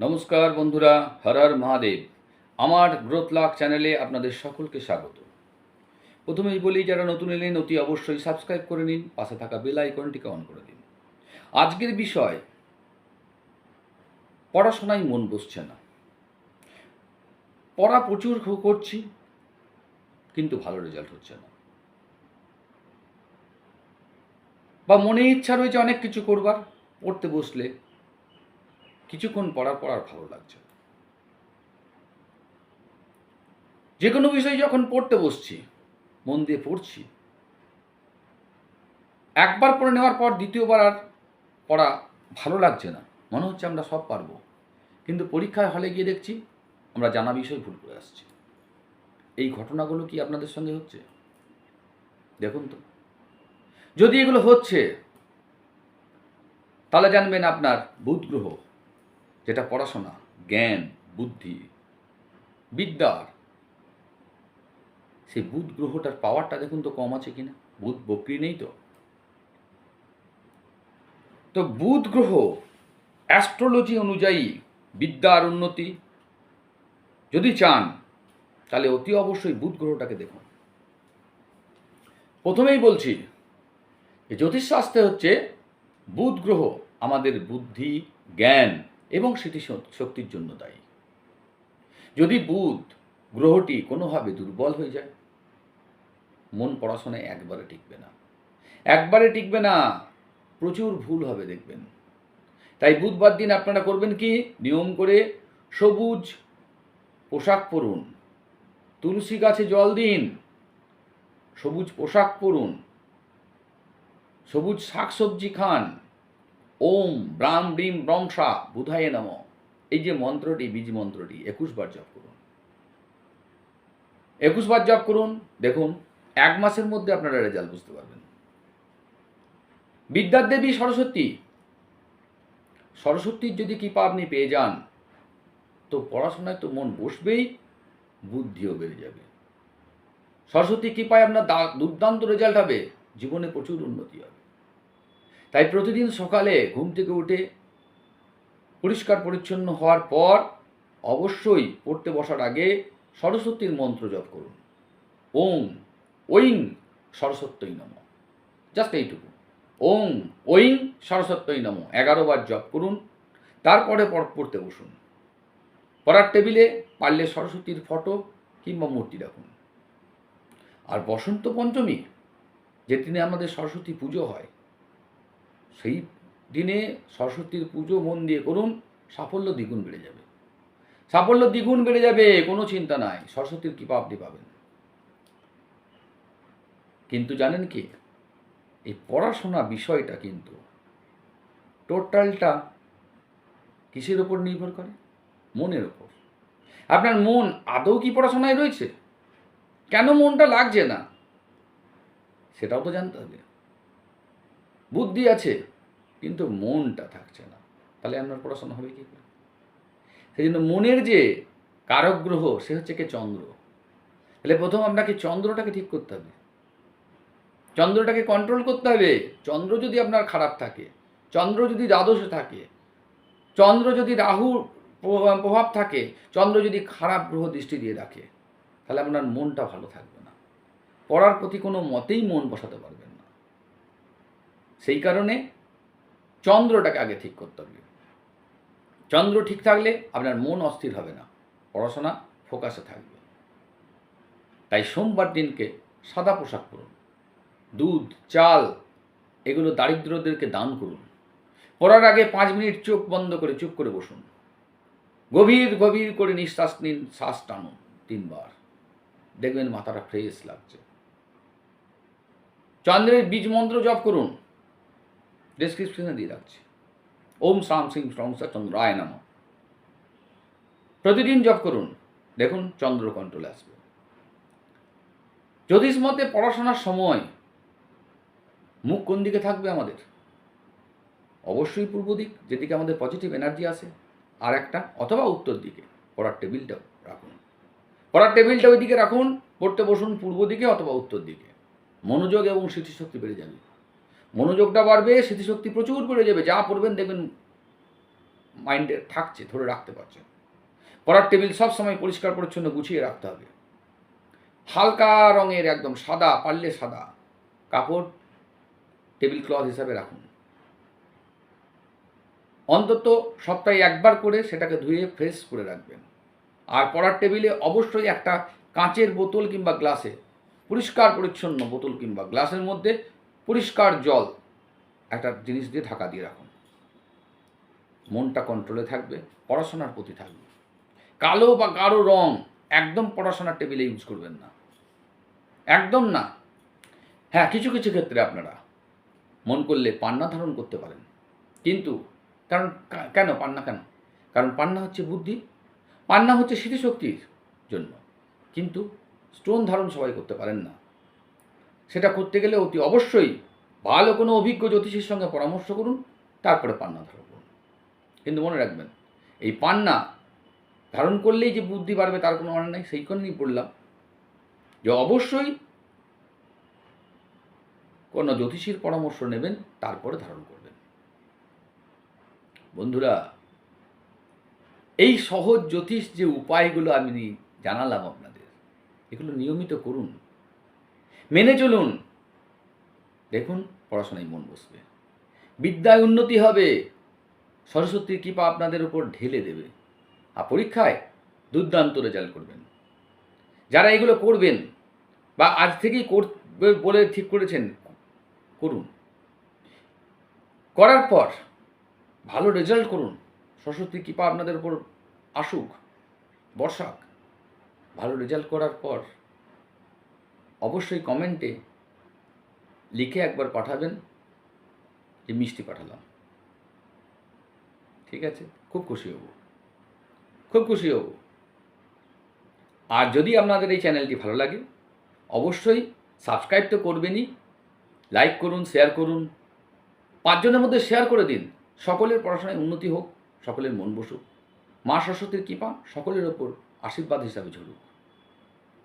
নমস্কার বন্ধুরা হর হর মহাদেব। আমার গ্রোথ লাক চ্যানেলে আপনাদের সকলকে স্বাগত। প্রথমেই বলি, যারা নতুন এলেন, অতি অবশ্যই সাবস্ক্রাইব করে নিন, পাশে থাকা বেল আইকনটিকে অন করে দিন। আজকের বিষয়, পড়াশোনায় মন বসছে না। পড়া প্রচুর করছি, কিন্তু ভালো রেজাল্ট হচ্ছে না। বা মনে ইচ্ছা রয়েছে অনেক কিছু করবার, পড়তে বসলে কিছুক্ষণ পড়ার পর আর ভালো লাগছে যে কোনো বিষয় যখন পড়তে বসছি, মন দিয়ে পড়ছি, একবার পড়ে নেওয়ার পর দ্বিতীয়বার আর পড়া ভালো লাগছে না। মনে হচ্ছে আমরা সব পারব। কিন্তু পরীক্ষায় হলে গিয়ে দেখছি, আমরা জানা বিষয় ভুল করে আসছি। এই ঘটনাগুলো কি আপনাদের সঙ্গে হচ্ছে? দেখুন তো। যদি এগুলো হচ্ছে, তাহলে জানবেন আপনার বুধ গ্রহ যেটা পড়াশোনা, জ্ঞান, বুদ্ধি বিদ্যার সেই বুধ গ্রহটার পাওয়ারটা দেখুন তো কম আছে কিনা? বুধ বক্রি নেই তো? তো বুধ গ্রহ অ্যাস্ট্রোলজি অনুযায়ী বিদ্যার উন্নতি যদি চান, তাহলে অতি অবশ্যই বুধ গ্রহটাকে দেখুন। প্রথমেই বলছি জ্যোতিষশাস্ত্রে হচ্ছে বুধ গ্রহ আমাদের বুদ্ধি, জ্ঞান এবং স্মৃতি শক্তির জন্য দায়ী। যদি বুধ গ্রহটি কোনোভাবে দুর্বল হয়ে যায়, মন পড়াশোনায় একবারে টিকবে না। একবারে টিকবে না, প্রচুর ভুল হবে দেখবেন। তাই বুধবার দিন আপনারা করবেন কি? নিয়ম করে সবুজ পোশাক পরুন। তুলসী গাছে জল দিন। সবুজ পোশাক পরুন। সবুজ শাকসবজি খান। ওম ব্রাম ব্রিম ব্রংসা বুধায় নম। এই যে মন্ত্রটি, বীজ মন্ত্রটি, একুশ বার জপ করুন। একুশ বার জপ করুন, দেখুন, এক মাসের মধ্যে আপনারা রেজাল্ট বুঝতে পারবেন। বিদ্যার দেবী সরস্বতী। সরস্বতীর যদি কৃপা আপনি পেয়ে যান, তো পড়াশোনায় তো মন বসবেই, বুদ্ধিও বেড়ে যাবে। সরস্বতী কৃপায় আপনার দুর্দান্ত রেজাল্ট হবে, জীবনে প্রচুর উন্নতি হবে। তাই প্রতিদিন সকালে ঘুম থেকে উঠে পরিষ্কার পরিচ্ছন্ন হওয়ার পর অবশ্যই পড়তে বসার আগে সরস্বতীর মন্ত্র জপ করুন। ওম ওইং সরস্বত্যই নম। জাস্ট এইটুকু। ওম, ঐং সরস্বত্যই নম। এগারো বার জপ করুন, তারপরে পড়- পড়তে বসুন। পড়ার টেবিলে পারলে সরস্বতীর ফটো কিংবা মূর্তি রাখুন। আর বসন্ত পঞ্চমী যেদিনে আমাদের সরস্বতী পুজো হয় সেই দিনে সরস্বতীর পুজো মন দিয়ে করুন, সাফল্য দ্বিগুণ বেড়ে যাবে। সাফল্য দ্বিগুণ বেড়ে যাবে, কোনো চিন্তা নাই, সরস্বতীর কৃপা আপনি পাবেন। কিন্তু জানেন কি, এই পড়াশোনা বিষয়টা কিন্তু টোটালটা কিসের ওপর নির্ভর করে? মনের ওপর। আপনার মন আদৌ কি পড়াশোনায় রয়েছে? কেন মনটা লাগছে না? সেটাও তো জানতে হবে। বুদ্ধি আছে, কিন্তু মনটা থাকছে না। তাহলে আপনার পড়াশোনা হবে কি করে? সেই জন্য মনের যে কারক গ্রহ সে হচ্ছে কে চন্দ্র। তাহলে প্রথম আপনাকে চন্দ্রটাকে ঠিক করতে হবে। চন্দ্রটাকে কন্ট্রোল করতে হবে। চন্দ্র যদি আপনার খারাপ থাকে, চন্দ্র যদি দ্বাদশে থাকে, চন্দ্র যদি রাহুর প্রভাব থাকে, চন্দ্র যদি খারাপ গ্রহ দৃষ্টি দিয়ে রাখে, তাহলে আপনার মনটা ভালো থাকবে না। পড়ার প্রতি কোনো মতেই মন বসাতে পারবেন না। সেই কারণে চন্দ্রটাকে আগে ঠিক করতে হবে। চন্দ্র ঠিক থাকলে আপনার মন অস্থির হবে না, পড়াশোনা ফোকাসে থাকবে। তাই সোমবার দিনকে সাদা পোশাক পরুন, দুধ, চাল, এগুলো দারিদ্রদেরকে দান করুন। পড়ার আগে পাঁচ মিনিট চোখ বন্ধ করে চুপ করে বসুন। গভীর গভীর করে নিঃশ্বাস নিন, শ্বাস টানুন তিনবার। দেখবেন মাথাটা ফ্রেশ লাগছে। চন্দ্রের বীজ মন্ত্র জপ করুন। ডেসক্রিপশনে দিয়ে রাখছি। ওম সাম সিং স্ট্রং চন্দ্রায় নাম। প্রতিদিন জপ করুন। দেখুন চন্দ্র কন্ট্রোলে আসবে জ্যোতিষ মতে পড়াশোনার সময় মুখ কোন দিকে থাকবে আমাদের? অবশ্যই পূর্ব দিক, যেদিকে আমাদের পজিটিভ এনার্জি আসে, আর একটা, অথবা উত্তর দিকে, পড়ার টেবিলটা রাখুন। পড়ার টেবিলটা ওইদিকে রাখুন, পড়তে বসুন পূর্ব দিকে অথবা উত্তর দিকে। মনোযোগ এবং স্মৃতিশক্তি বেড়ে যাবে। মনোযোগটা বাড়বে, স্মৃতিশক্তি প্রচুর বেড়ে যাবে, যা পড়বেন দেখবেন মাইন্ডে থাকছে, ধরে রাখতে পারছেন। পড়ার টেবিল সব সময় পরিষ্কার, পরিচ্ছন্ন গুছিয়ে রাখতে হবে। হালকা রঙের একদম সাদা, পারলে সাদা কাপড়, টেবিল ক্লথ হিসাবে রাখুন। অন্তত সপ্তাহে একবার করে সেটাকে ধুয়ে ফ্রেশ করে রাখবেন। আর পড়ার টেবিলে অবশ্যই একটা কাঁচের বোতল কিংবা গ্লাসে, পরিষ্কার, পরিচ্ছন্ন বোতল কিংবা গ্লাসের মধ্যে পরিষ্কার জল একটা জিনিস দিয়ে ঢাকা দিয়ে রাখুন। মনটা কন্ট্রোলে থাকবে, পড়াশোনার প্রতি থাকবে। কালো বা গাঢ় রং একদম পড়াশোনার টেবিলে ইউজ করবেন না। একদম না। হ্যাঁ কিছু কিছু ক্ষেত্রে আপনারা মন করলে পান্না ধারণ করতে পারেন। কিন্তু কারণ কেন পান্না কেন? কারণ পান্না হচ্ছে বুদ্ধি, পান্না হচ্ছে স্মৃতিশক্তির জন্য। কিন্তু স্টোন ধারণ সবাই করতে পারেন না। সেটা করতে গেলে অতি অবশ্যই ভালো কোনো অভিজ্ঞ জ্যোতিষীর সঙ্গে পরামর্শ করুন, তারপরে পান্না ধারণ করুন। কিন্তু মনে রাখবেন, এই পান্না ধারণ করলেই যে বুদ্ধি বাড়বে তার কোনো মানে নেই, সেই কারণেই বললাম যে অবশ্যই কোনো জ্যোতিষীর পরামর্শ নেবেন, তারপরে ধারণ করবেন। বন্ধুরা, এই সহজ জ্যোতিষ যে উপায়গুলো আমি জানালাম আপনাদের, এগুলো নিয়মিত করুন। মেনে চলুন। দেখুন, পড়াশোনায় মন বসবে। বিদ্যায় উন্নতি হবে। সরস্বতীর কৃপা আপনাদের উপর ঢেলে দেবে। আর পরীক্ষায় দুর্দান্ত রেজাল্ট করবেন। যারা এগুলো করবেন বা আজ থেকেই করবে বলে ঠিক করেছেন, করুন। করার পর ভালো রেজাল্ট করুন। সরস্বতী কৃপা আপনাদের উপর আসুক, বর্ষাক। ভালো রেজাল্ট করার পর অবশ্যই কমেন্টে লিখে একবার পাঠাবেন যে মিষ্টি পাঠালাম। ঠিক আছে? খুব খুশি হব। খুব খুশি হব। আর যদি আপনাদের এই চ্যানেলটি ভালো লাগে, অবশ্যই সাবস্ক্রাইব তো করবেনই লাইক করুন শেয়ার করুন, পাঁচজনের মধ্যে শেয়ার করে দিন। সকলের পড়াশোনায় উন্নতি হোক, সকলের মন বসুক। মা সরস্বতীর কৃপা সকলের ওপর আশীর্বাদ হিসাবে ঝরুক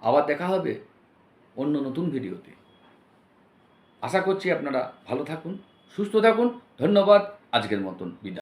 আবার দেখা হবে অন্য নতুন ভিডিওতে। আশা করছি আপনারা ভালো থাকুন সুস্থ থাকুন। ধন্যবাদ। আজকের মতন বিদায়।